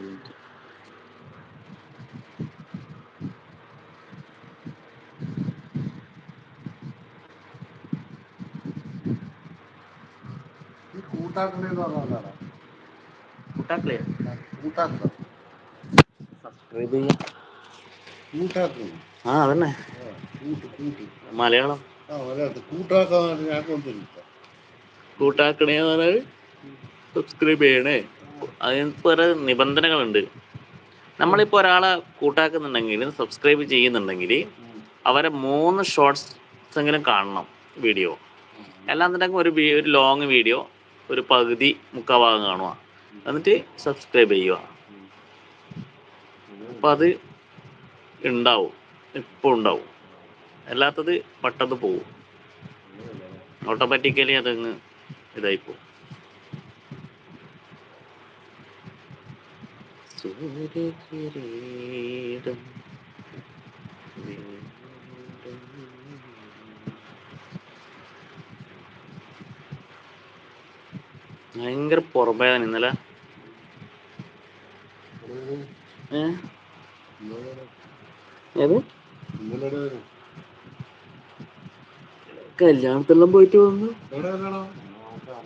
Minute ഈ കൂട്ടാക്കണേന്ന് പറഞ്ഞാൽ കൂട്ടാക്കളെ കൂട്ടാക്കുക subscribe ചെയ്യാം കൂട്ടാക്കുന്നു ആ അതന്നെ ആ, കൂട്ട് കൂട്ട് മലയാളം ആ മലയാളത്തിൽ കൂട്ടാക്കാൻ ഞാൻ കൊണ്ടുവരില്ല കൂട്ടാക്കണേ എന്ന് പറഞ്ഞാൽ സബ്സ്ക്രൈബ് ചെയ്യണേ അതിന് കുറെ നിബന്ധനകളുണ്ട്. നമ്മളിപ്പോൾ ഒരാളെ കൂട്ടാക്കുന്നുണ്ടെങ്കിൽ സബ്സ്ക്രൈബ് ചെയ്യുന്നുണ്ടെങ്കിൽ അവരെ മൂന്ന് ഷോർട്സ് എങ്കിലും കാണണം വീഡിയോ അല്ലാന്നുണ്ടെങ്കിൽ ഒരു ഒരു ലോങ് വീഡിയോ ഒരു പകുതി മുക്കാൽ ഭാഗം കാണുക. എന്നിട്ട് സബ്സ്ക്രൈബ് ചെയ്യുക. അപ്പം അത് ഉണ്ടാവും. ഇപ്പോൾ ഉണ്ടാവും. അല്ലാത്തത് പെട്ടെന്ന് പോവും. ഓട്ടോമാറ്റിക്കലി അതങ്ങ് ഇതായിപ്പോ സൂര്യകിരീടം ഭയങ്കര പുറമേതാണ് ഇന്നലെ. ഏത്? കല്യാണത്തെല്ലാം പോയിട്ട് വന്നു.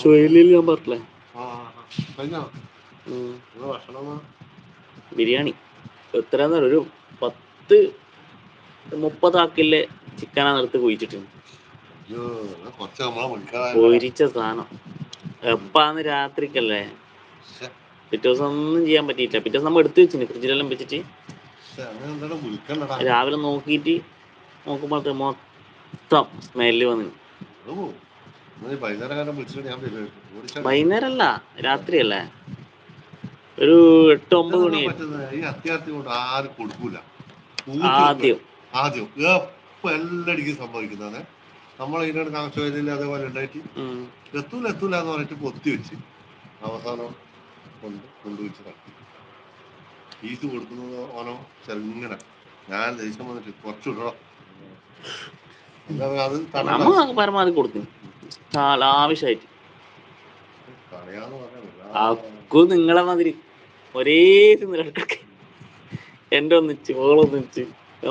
ചുഴലിയിൽ ഞാൻ പറഞ്ഞില്ലേ. ബിരിയാണി. എത്രയാന്ന് ഒരു പത്ത് മുപ്പതാക്കില്ലേ ചിക്കനാ നിർത്ത് കുഴിച്ചിട്ടുണ്ട് പൊരിച്ച സാധനം. എപ്പാന്ന് രാത്രിക്കല്ലേ? പിറ്റേ ദിവസം ഒന്നും ചെയ്യാൻ പറ്റിയില്ല പിറ്റേ ദിവസം നമ്മൾ എടുത്തു വെച്ചിന് ഫ്രിഡ്ജിലെല്ലാം വെച്ചിട്ട്. രാവിലെ നോക്കിയിട്ട് നോക്കുമ്പോൾ മൊത്തം സ്മെല്ല് വന്നു. വൈകുന്നേരം അല്ല. വൈകുന്നേരമല്ല രാത്രിയല്ലേ? ഒരു എട്ട് ഒമ്പത് മണി? ഈ അത്യാർത്ഥി കൊണ്ട് ആരും കൊടുക്കൂല. ആദ്യം. ആദ്യം. എപ്പോ എല്ലാടിക്കും സംഭവിക്കുന്നതാണ്. നമ്മൾ ഇതിനോട് കണക്ഷൻ അതേപോലെ ഉണ്ടായിട്ട്. എത്തൂല എത്തൂല എന്ന് പറഞ്ഞിട്ട് പൊത്തി വെച്ച് അവസാനം കൊണ്ട് കൊണ്ടുവച്ച് നടത്തി ഫീസ് കൊടുക്കുന്നത് ഓനോ ചെറുങ്ങനെ. ഞാൻ ദേഷ്യം വന്നിട്ട് കുറച്ച് വിടണം. എന്താ പറയാ, അത് പരമാവധി കൊടുക്കും. ആവശ്യമായിട്ട്. നിങ്ങളെ മാതിരി. ഒരേ തിന്നിലൊക്കെ എന്റെ ഒന്നിച്ച് ഓളൊന്നിച്ച്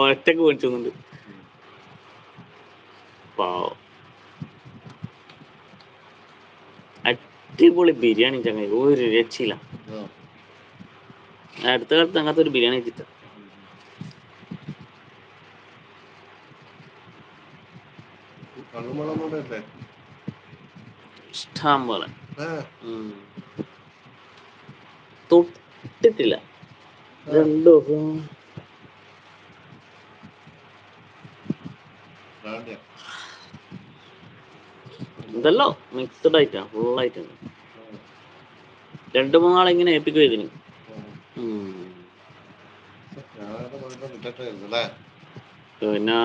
ഒറ്റയ്ക്ക് മേടിച്ചൊന്നുണ്ട് പാവം. അടിപൊളി ബിരിയാണി ചങ്ങായി. ഒരു രക്ഷയില്ല. അടുത്ത കാലത്ത് അങ്ങനത്തെ ഒരു ബിരിയാണി കൊണ്ടല്ലേ ഇഷ്ടം പോലെ. ഉം. തൊട്ടിട്ടില്ല രണ്ടു ദിവസം ഇതല്ലോ മിക്സഡ് ആയിട്ടാ ഫുൾ ആയിട്ടാണ് രണ്ടു മൂന്നാളിങ്ങനെ ഇങ്ങനെ ഏൽപ്പിക്കും ഇതിന് പിന്നെ?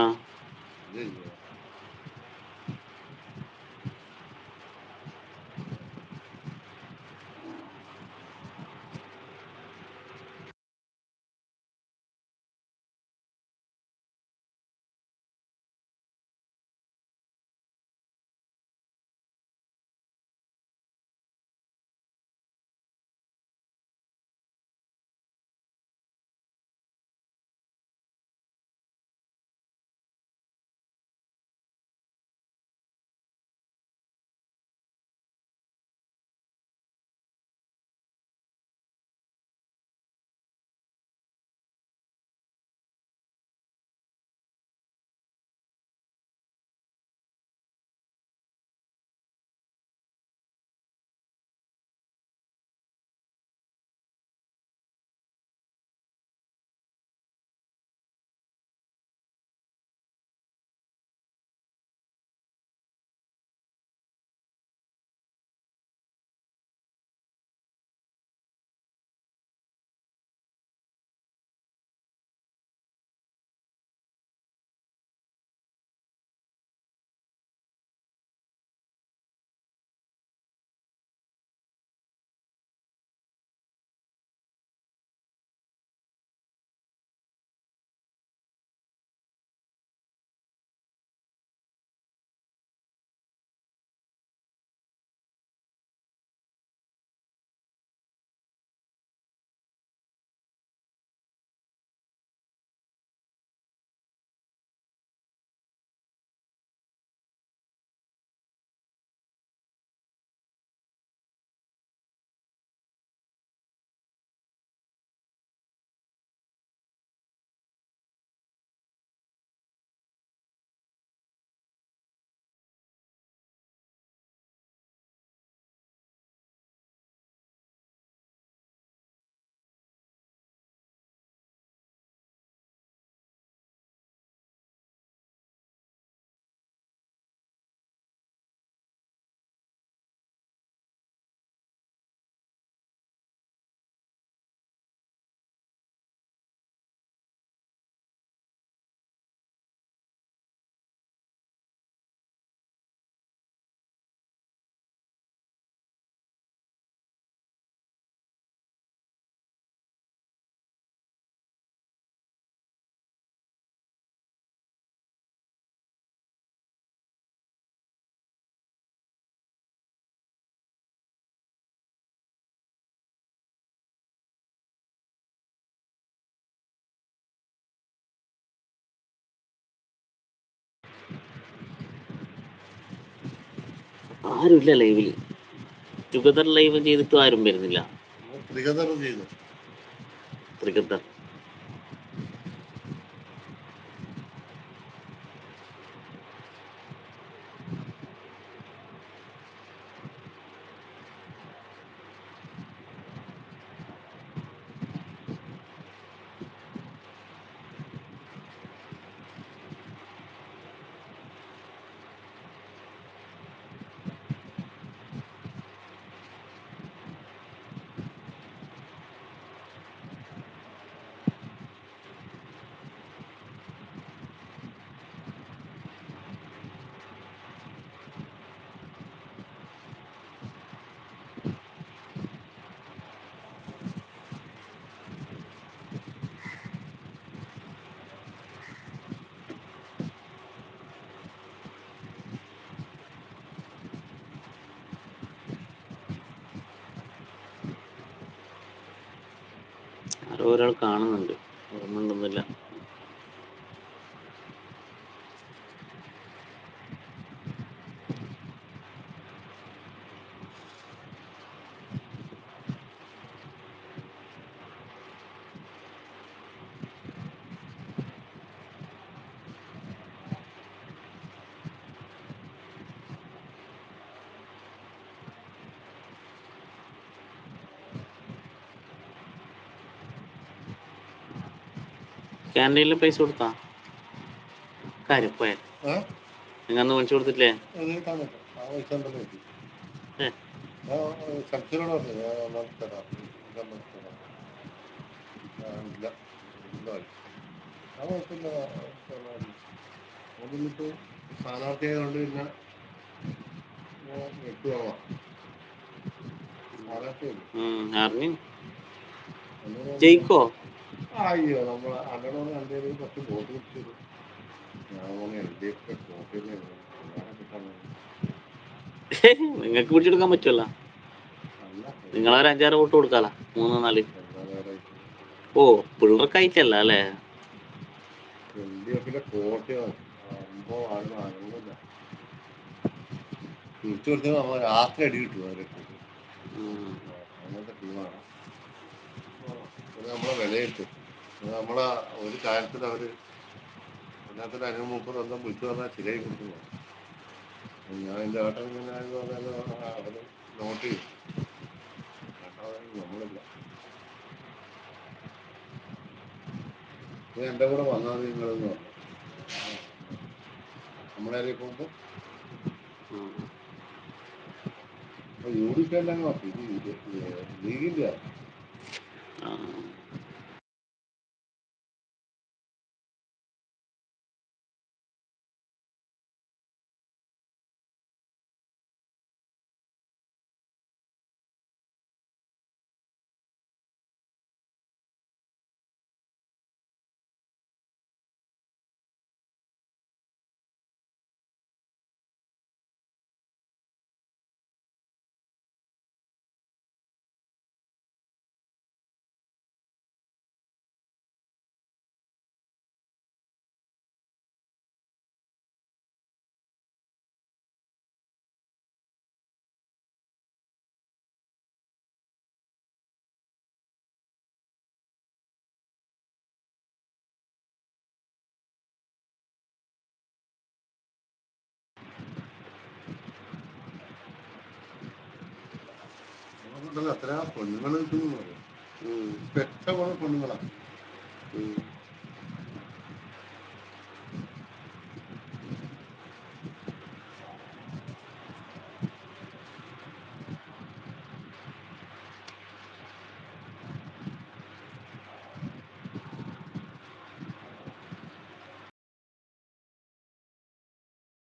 ആരുമില്ല ലൈവിൽ ടുഗദർ ലൈവ് ചെയ്തിട്ടും ആരും വരുന്നില്ല. ത്രികതർ ചെയ്തു. ത്രിഗദർ ആരോ ഒരാൾ കാണുന്നുണ്ട്. ക്യാന്റീനിൽ പൈസ കൊടുത്താ? കാര്യം പോയ. നിങ്ങൾ അന്ന് മേടിച്ചു കൊടുത്തില്ലേ പിന്നെ ജയിക്കോ? അയ്യോ നമ്മൾ അന്നോട് ഒരു കുറച്ച് വോട്ട് പിടിച്ചു ഞാൻ പറഞ്ഞു എൽ ഡി എഫ് നിങ്ങൾക്ക് പിടിച്ചെടുക്കാൻ പറ്റൂല അല്ല. നിങ്ങളൊരു അഞ്ചാറ് വോട്ട് കൊടുക്കാല? മൂന്ന് നാല്? ഓ പിള്ളേർക്കായിട്ടല്ല അല്ലേ? എൽ ഡി എഫിലെ നമ്മൾ രാത്രി അടി കിട്ടും അവരൊക്കെ ഉം. അങ്ങനത്തെ ടീമാണ്. നമ്മളെ അത് നമ്മളെ ഒരു കാര്യത്തിൽ അവർ അതിനകത്തൊരു അനു മുപ്പത് സ്വന്തം വിളിച്ചു പറഞ്ഞാൽ ശരിയായി കൊടുക്കുന്നു ഞാൻ എന്റെ ഏട്ടൻ ഇങ്ങനെ ആയെന്ന് പറഞ്ഞാൽ അവർ നോട്ട് ചെയ്യും. നമ്മളില്ല. ഇത് കൂടെ വന്നാൽ നിങ്ങളെന്ന് പറഞ്ഞു. നമ്മളെ പോകുമ്പോൾ. യു ഡി പി എല്ലാം നോക്കി ഇത് അത്ര പെണ്ണുങ്ങൾ ഉം. പെറ്റ പോലെ പെണ്ണുങ്ങളാണ്.